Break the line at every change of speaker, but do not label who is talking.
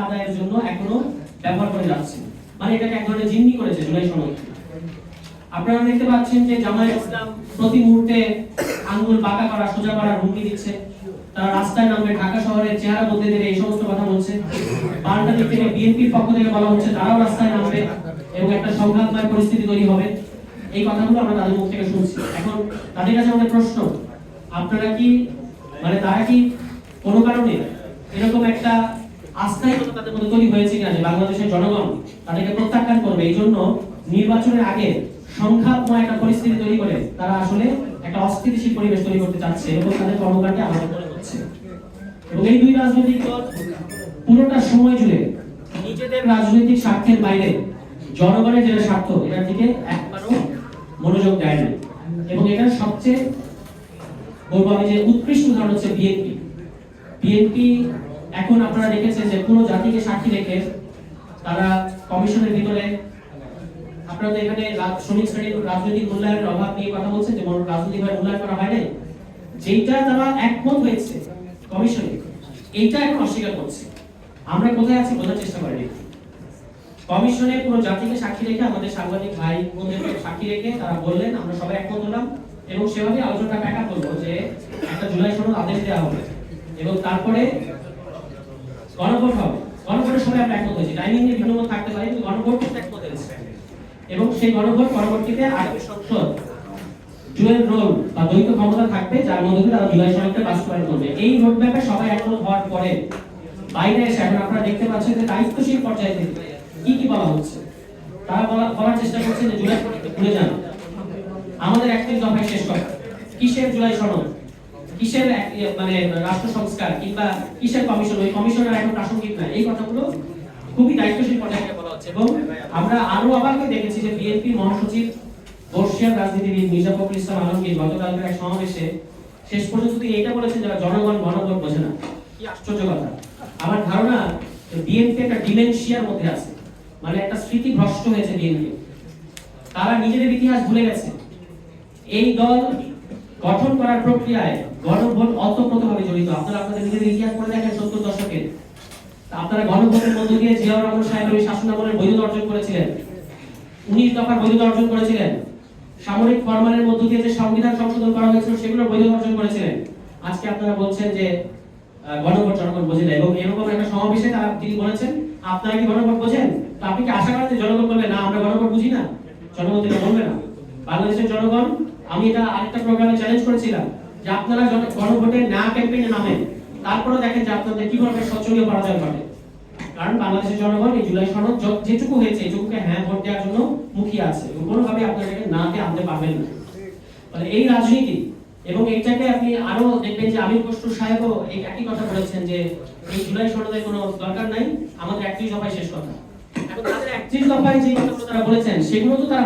আদায়ের জন্য এখনও ব্যবহার করে যাচ্ছে। মানে এটাকে এক ধরনের জিম্মি করেছে জুলাই সনদ। আপনারা দেখতে পাচ্ছেন যে জামায়াত ইসলাম প্রতি মুহূর্তে আঙ্গুল বাঁকা করা, সোজা করার হুমকি দিচ্ছে। তারা রাস্তায় নামবে ঢাকা শহরের চেহারা বদলে দেবে, এই সমস্ত কথা বলছে। পাল্টা দিক থেকে বিএনপির পক্ষ থেকে বলা হচ্ছে তারাও রাস্তায় নামবে এবং একটা সংঘাতময় পরিস্থিতি তৈরি হবে। এই কথাগুলো আমরা তাদের মুখ থেকে শুনছি। এখন তাদের কাছে আমাদের প্রশ্ন, আপনারা কি মানে তারা কি কোনো কারণে এরকম একটা আস্থাই তাদের মধ্যে তৈরি হয়েছে কিনা যে বাংলাদেশের জনগণ তাদেরকে প্রত্যাখ্যান করবে এই জন্য নির্বাচনের আগে সংঘাতময় একটা পরিস্থিতি তৈরি করে তারা আসলে একটা অস্থিতিশীল পরিবেশ তৈরি করতে চাচ্ছে এবং তাদের কর্মকাণ্ডে আমাদের মনে হচ্ছে। এবং এই দুই রাজনৈতিক দল পুরোটা সময় জুড়ে নিজেদের রাজনৈতিক স্বার্থের বাইরে জনগণের যেটা স্বার্থ, এটার দিকে একবারও মনোযোগ দেয় না। এবং এটার সবচেয়ে বলব আমি যে উৎকৃষ্ট উদাহরণ হচ্ছে বিএনপি। বিএনপি এখন আপনারা দেখেছেন যে কোনো জাতিকে সাক্ষী রেখে তারা কমিশনের ভিতরে আপনারা তো এখানে শ্রমিক শ্রেণির রাজনৈতিক মূল্যায়নের অভাব নিয়ে কথা বলছেন যে রাজনৈতিকভাবে মূল্যায়ন করা হয় নাই। যেইটা তারা একমত হয়েছে কমিশনে, এইটা এখন অস্বীকার করছে। আমরা কোথায় আছি বোঝার চেষ্টা করি কমিশনে কোনো জাতিকে সাক্ষী রেখে আমাদের সাংবাদিক ভাই বোনদেরকে সাক্ষী রেখে তারা বললেন, আমরা সবাই একমত হলাম। এবং সেভাবে আলোচনাটা আপ করব যে একটা জুলাই সনদ আদেশ দেওয়া হবে। এবং তারপরে গণভোট হবে। গণভোটের সময় আমরা একমত হয়েছি। টাইমিং নিয়ে ভিন্ন থাকতে পারে, কিন্তু গণভোট একমত হয়েছে। এবং সেই গণভোট পরবর্তীতে আগামী সংসদ জুয়েল রোল বা দ্বৈত ক্ষমতা থাকবে, যার মধ্যে তারা জুলাই সনদকে বাস্তবায়ন করবে। এই রোড ম্যাপে সবাই একমত হওয়ার পরে বাইরে এসে এখন আপনারা দেখতে পাচ্ছেন যে দায়িত্বশীল পর্যায়ে কি কি বলা হচ্ছে? তারা বলা, বলার চেষ্টা করছে যে জুলাই ভুলে যান। আমাদের একত্রিশ দফায় শেষ কথা কিসের জুলাই সনদ? কিসের মানে রাষ্ট্র সংস্কার কিংবা কিসের কমিশন ওই কমিশনের এখন প্রাসঙ্গিক না এই কথাগুলো খুবই দায়িত্বশীল পর্যায়ে বলা হচ্ছে। এবং আমরা আরও হয়ে দেখেছি যে বিএনপি মহাসচিব বর্ষিয়ান রাজনীতিবিদ মির্জা ফখরুল ইসলাম আলমগীর গতকালকের এক সমাবেশে শেষ পর্যন্ত তিনি এইটা বলেছেন যারা জনগণ গণভোট বোঝে না। কি আশ্চর্য কথা। আমার ধারণা বিএনপি একটা ডিমেনশিয়ার মধ্যে আছে। মানে একটা স্মৃতি ভ্রষ্ট হয়েছে বিএনপি তারা নিজেদের ইতিহাস ভুলে গেছে। এই দল গঠন করার প্রক্রিয়ায় গণভোট অতপ্রতভাবে জড়িত। আপনারা আপনাদের নিজেদের ইতিহাস পড়ে দেখেন সত্তর দশকে। আপনারা গণভোটের মধ্য দিয়ে জিয়াউর রহমান সাহেবের ওই শাসনামলের বৈধতা অর্জন করেছিলেন। উনিশ দফার বৈধতা অর্জন করেছিলেন। সামরিক ফরমানের মধ্য দিয়ে যে সংবিধান সংশোধন করা হয়েছিল সেগুলোর বৈধতা অর্জন করেছিলেন। আজকে আপনারা বলছেন যে গণভোট জনগণ বোঝে না, এবং এরকম একটা সমাবেশে তারা তিনি বলেছেন, আপনারা কি গণভোট বোঝেন? তো আপনি কি আশা করেন জনগণ বলবে, না, আমরা গণভোট বুঝি না জনগণ এটা বলবে না। বাংলাদেশের জনগণ আমি এটা আরেকটা প্রোগ্রামে চ্যালেঞ্জ করেছিলাম যে আপনারা গণভোটে না ক্যাম্পেইনে নামেন তারপরে দেখেন যে আপনাদের কীভাবে সচলীয় পরাজয় ঘটে। কারণ বাংলাদেশের জনগণ এই জুলাই সনদ যেটুকু হয়েছে, এটুকুকে হ্যাঁ ভোট দেওয়ার জন্য মুখিয়ে আছে। এবং কোনোভাবে আপনাদেরকে নাতে আনতে পারবেন না। মানে এই রাজনীতি এবং এইটাকে আপনি আরও দেখবেন যে আমির কষ্ট সাহেবও এই একই কথা বলেছেন যে এই জুলাই সনদের কোনো দরকার নাই, আমাদের একত্রিশ দফায় শেষ কথা। এখন তাদের একত্রিশ দফায় যে কথাগুলো তারা বলেছেন, সেগুলো তো তারা